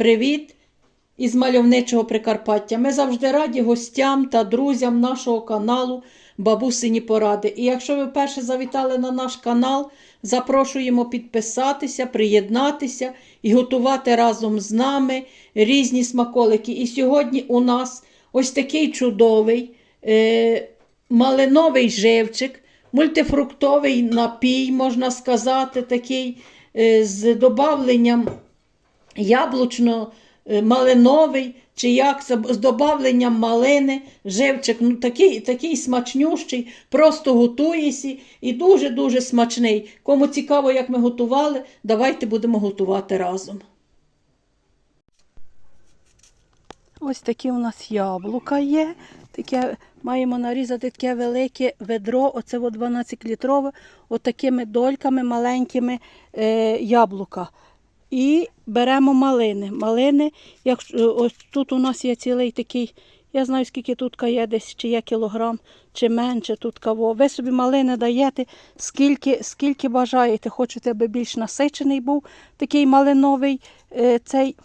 привіт із мальовничого Прикарпаття. Ми завжди раді гостям та друзям нашого каналу Бабусині Поради. І якщо ви вперше завітали на наш канал, запрошуємо підписатися, приєднатися і готувати разом з нами різні смаколики. І сьогодні у нас ось такий чудовий е, малиновий живчик, мультифруктовий напій, можна сказати, такий е, з добавленням яблучно-малиновий, чи як з добавленням малини, живчик, ну такий, такий смачнющий, просто готуєшся і дуже-дуже смачний. Кому цікаво, як ми готували, давайте будемо готувати разом. Ось такі у нас яблука є. Таке, маємо нарізати таке велике ведро, оце 12-літрове, отакими дольками маленькими е, яблука. І беремо малини. Малини, якщо, ось тут у нас є цілий такий, я знаю, скільки тут є десь, чи є кілограм, чи менше тут каво. Ви собі малини даєте, скільки, скільки бажаєте. Хочете, аби більш насичений був такий малиновий е, цей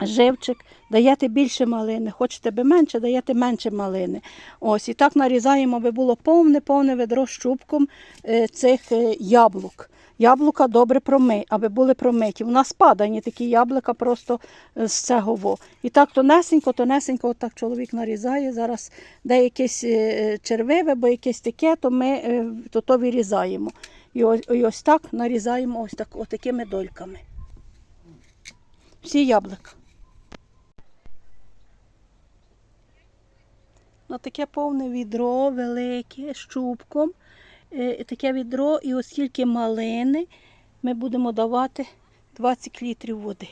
живчик, даєте більше малини, хочете би менше, даєте менше малини. Ось, І так нарізаємо, аби було повне-повне ведро з чубком е, цих е, яблук. Яблука добре промий, аби були промиті. У нас падані такі яблука просто е, з цього. І так тонесенько, тонесенько, отак чоловік нарізає. Зараз де якесь е, червиве, бо якесь таке, то ми е, то, то вирізаємо. І ось, і ось так нарізаємо ось так, отакими дольками. Всі яблука. На таке повне відро велике з чубком. Е, Таке відро, і оскільки малини, ми будемо давати 20 літрів води.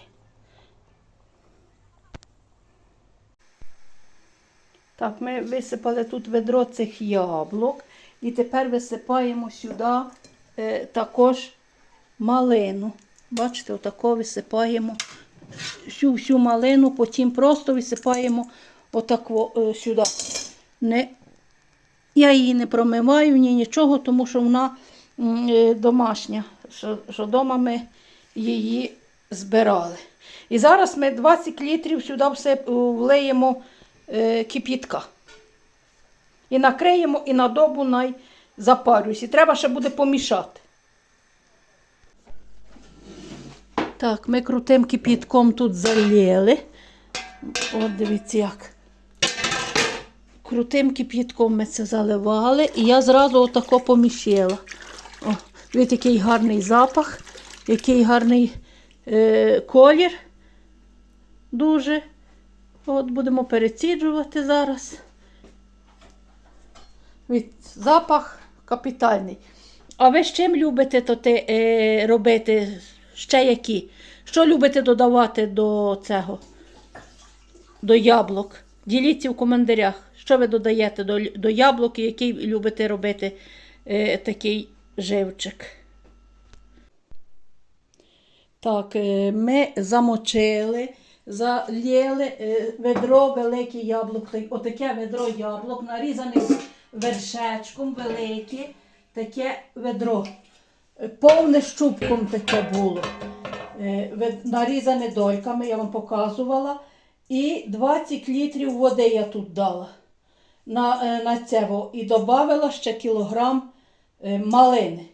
Так, ми висипали тут ведро цих яблук. І тепер висипаємо сюди е, також малину. Бачите, отако висипаємо всю всю малину, потім просто висипаємо отако е, сюди. Не, я її не промиваю, ні нічого, тому що вона е, домашня, що, що вдома ми її збирали. І зараз ми 20 літрів сюди все е, влиємо е, кип'ятка. І накриємо, і на добу най запарюсь. І треба ще буде помішати. Так, ми крутим кип'ятком тут залили. От дивіться як. Крутим кип'ятком ми це заливали, і я зразу отако поміщила. О, дивіться, який гарний запах, який гарний е, колір. Дуже. От будемо переціджувати зараз. Від запах капітальний. А ви з чим любите то те, е, робити? Ще які? Що любите додавати до цього? До яблук? Діліться в коментарях, що ви додаєте до, до яблук який любите робити е, такий живчик. Так, е, ми замочили, залили е, ведро велике яблук, так- отаке ведро яблук, нарізане вершечком велике, таке ведро. Повне щупком таке було. Е, Нарізане дольками, я вам показувала. І 20 літрів води я тут дала на, е, на цього. І додала ще кілограм е, малини.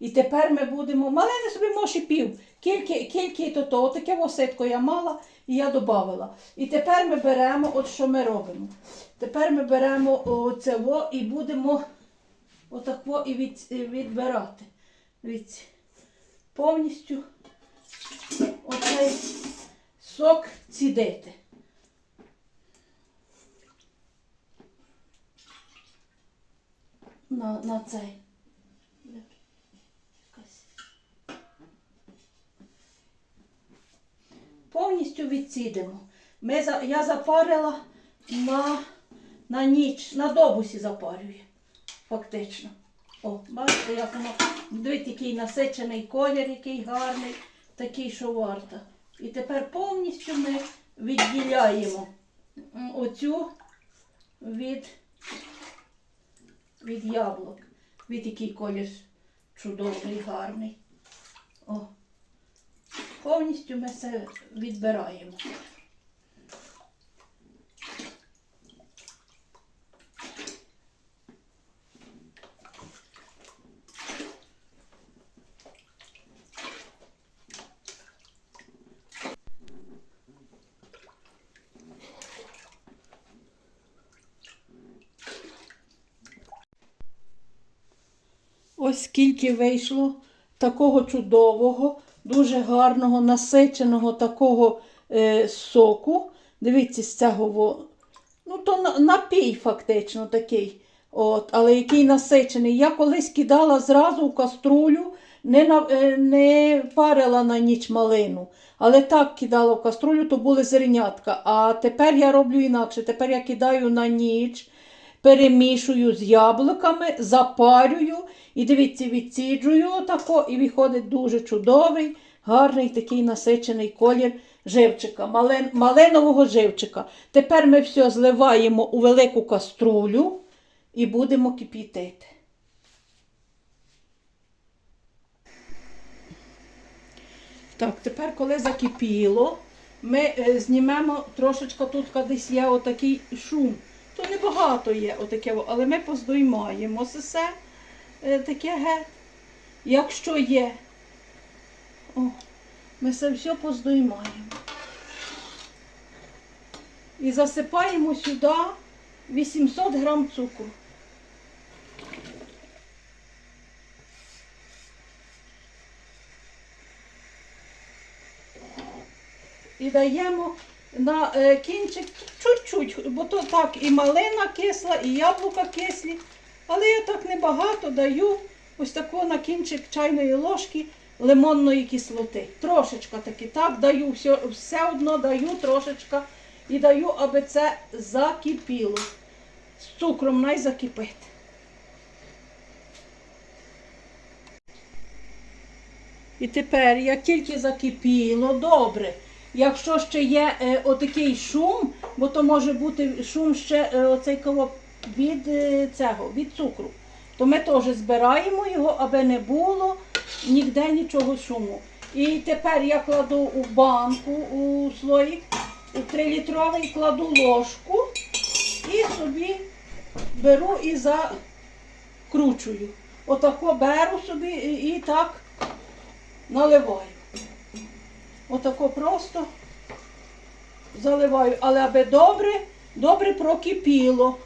І тепер ми будемо. Малини собі може пів. Кільки, кільки то то, таке воситко я мала і я додала. І тепер ми беремо, от що ми робимо. Тепер ми беремо во і будемо отак во і від, відбирати. Від, повністю оцей сок цідити. На, на цей. Повністю відсідимо. Ми, я запарила на, на ніч, на добусі запарюю, фактично. О, бачите, як воно, дивіться, який насичений колір, який гарний, такий, що варто. І тепер повністю ми відділяємо оцю від, від яблук. Від який колір чудовий, гарний. О. повністю ми все відбираємо. Ось скільки вийшло такого чудового, дуже гарного, насиченого такого е, соку. Дивіться, з цього, ну то напій фактично такий. От, але який насичений. Я колись кидала зразу в каструлю, не, на, е, не парила на ніч малину. Але так кидала в каструлю, то були зернятка. А тепер я роблю інакше. Тепер я кидаю на ніч перемішую з яблуками, запарюю і дивіться, відсіджую отако, і виходить дуже чудовий, гарний такий насичений колір живчика, малин, малинового живчика. Тепер ми все зливаємо у велику каструлю і будемо кипітити. Так, тепер, коли закипіло, ми е, знімемо трошечки тут десь є отакий шум. То небагато є отаке, але ми поздоймаємо все е, таке ге. Якщо є, о, ми це все поздоймаємо. І засипаємо сюди 800 грам цукру. і даємо на е, кінчик чуть-чуть, бо то так і малина кисла, і яблука кислі. Але я так небагато даю ось таку на кінчик чайної ложки лимонної кислоти. Трошечка таки так даю, все, все одно даю трошечка і даю, аби це закипіло. З цукром най закипить. І тепер, як тільки закипіло, добре. Якщо ще є е, отакий шум, бо то може бути шум ще е, оцей кого від е, цього, від цукру, то ми теж збираємо його, аби не було ніде нічого шуму. І тепер я кладу у банку, у слоїк, у 3-літровий кладу ложку і собі беру і закручую. Отако беру собі і, і так наливаю. Отако просто заливаю, але аби добре, добре прокипіло.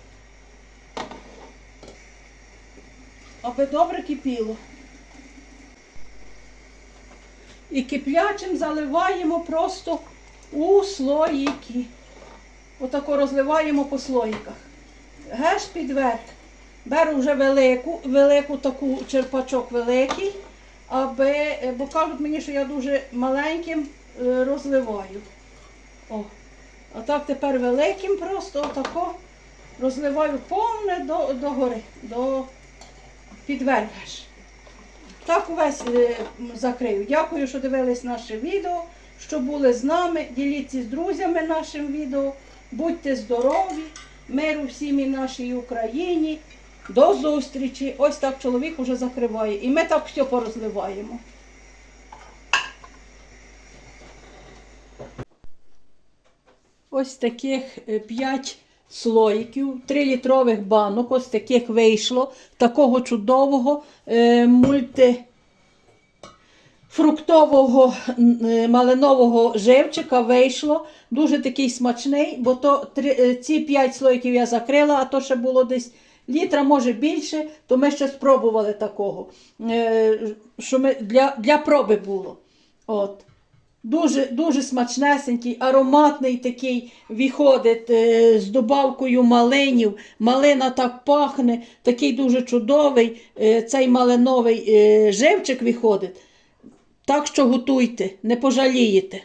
Аби добре кипіло. І киплячим заливаємо просто у слоїки. Отако розливаємо по слоїках. Геш під верх. Беру вже велику, велику таку черпачок великий, аби, е, бо кажуть мені, що я дуже маленьким е, розливаю. О. А так тепер великим просто отако розливаю повне до, до гори, до підверхаш. Так увесь е, закрию. Дякую, що дивились наше відео, що були з нами. Діліться з друзями нашим відео. Будьте здорові, миру всім і нашій Україні. До зустрічі. Ось так чоловік уже закриває. І ми так все порозливаємо. Ось таких 5 слоїків, 3 літрових банок, ось таких вийшло, такого чудового е, мультифруктового м, е, малинового живчика вийшло. Дуже такий смачний, бо то три, е, ці 5 слоїків я закрила, а то ще було десь літра, може більше, то ми ще спробували такого, е, що ми для, для проби було. От. Дуже, дуже смачнесенький, ароматний такий виходить е, з добавкою малинів. Малина так пахне, такий дуже чудовий. е, цей малиновий живчик виходить. Так що готуйте, не пожалієте.